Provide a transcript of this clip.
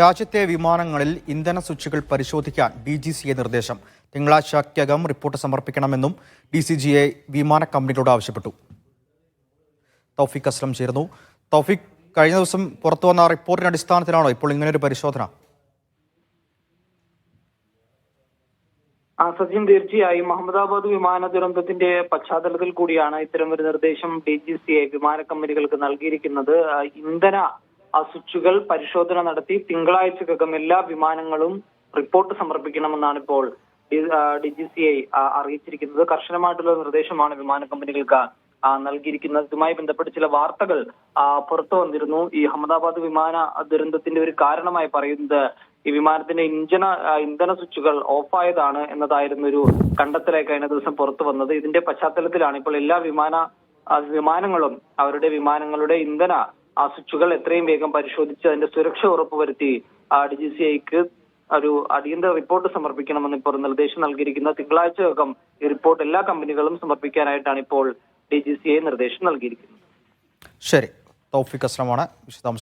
രാജ്യത്തെ വിമാനങ്ങളിൽ ഇന്ധന സ്വിച്ചുകൾ പരിശോധിക്കാൻ ഡി ജി സിയെ നിർദ്ദേശം. തിങ്കളാഴ്ചയ്ക്കകം റിപ്പോർട്ട് സമർപ്പിക്കണമെന്നും ഡി സി ജി എ വിമാന കമ്പനികളോട് ആവശ്യപ്പെട്ടു. തൗഫിക് അസ്ലം ചേർന്നു തൗഫിക് കഴിഞ്ഞ ദിവസം പുറത്തു വന്ന റിപ്പോർട്ടിന്റെ അടിസ്ഥാനത്തിലാണോ ഇപ്പോൾ ഇങ്ങനൊരു പരിശോധന? സത്യം തീർച്ചയായും. അഹമ്മദാബാദ് വിമാന ദുരന്തത്തിന്റെ പശ്ചാത്തലത്തിൽ കൂടിയാണ് ഇത്തരം ഒരു നിർദ്ദേശം ഡി ജി സി വിമാന കമ്പനികൾക്ക് നൽകിയിരിക്കുന്നത്. ഇന്ധന സ്വിച്ചുകൾ പരിശോധന നടത്തി തിങ്കളാഴ്ചക്കകം എല്ലാ വിമാനങ്ങളും റിപ്പോർട്ട് സമർപ്പിക്കണമെന്നാണ് ഇപ്പോൾ ഡി ജി സി ഐ അറിയിച്ചിരിക്കുന്നത്. കർശനമായിട്ടുള്ള നിർദ്ദേശമാണ് വിമാന കമ്പനികൾക്ക് നൽകിയിരിക്കുന്നത് ഇതുമായി ബന്ധപ്പെട്ട് ചില വാർത്തകൾ പുറത്തു വന്നിരുന്നു. ഈ അഹമ്മദാബാദ് വിമാന ദുരന്തത്തിന്റെ ഒരു കാരണമായി പറയുന്നത് ഈ വിമാനത്തിന്റെ ആ, ഇന്ധന സ്വിച്ചുകൾ ഓഫായതാണ് എന്നതായിരുന്നു ഒരു കണ്ടെത്തലായി കഴിഞ്ഞ ദിവസം പുറത്തു വന്നത്. ഇതിന്റെ പശ്ചാത്തലത്തിലാണ് ഇപ്പോൾ എല്ലാ വിമാന വിമാനങ്ങളും അവരുടെ വിമാനങ്ങളുടെ ഇന്ധന ആ സ്വിച്ചുകൾ എത്രയും വേഗം പരിശോധിച്ച് അതിന്റെ സുരക്ഷ ഉറപ്പുവരുത്തി ഡി ജി സി ഐക്ക് ഒരു അടിയന്തര റിപ്പോർട്ട് സമർപ്പിക്കണമെന്ന് ഇപ്പോൾ നിർദ്ദേശം നൽകിയിരിക്കുന്ന തിങ്കളാഴ്ചയകം ഈ റിപ്പോർട്ട് എല്ലാ കമ്പനികളും സമർപ്പിക്കാനായിട്ടാണ് ഇപ്പോൾ ഡി ജി സി ഐ നിർദ്ദേശം നൽകിയിരിക്കുന്നത്. ശരി. തൗഫിക് അസ്ലമാണ്. വിശദാംശം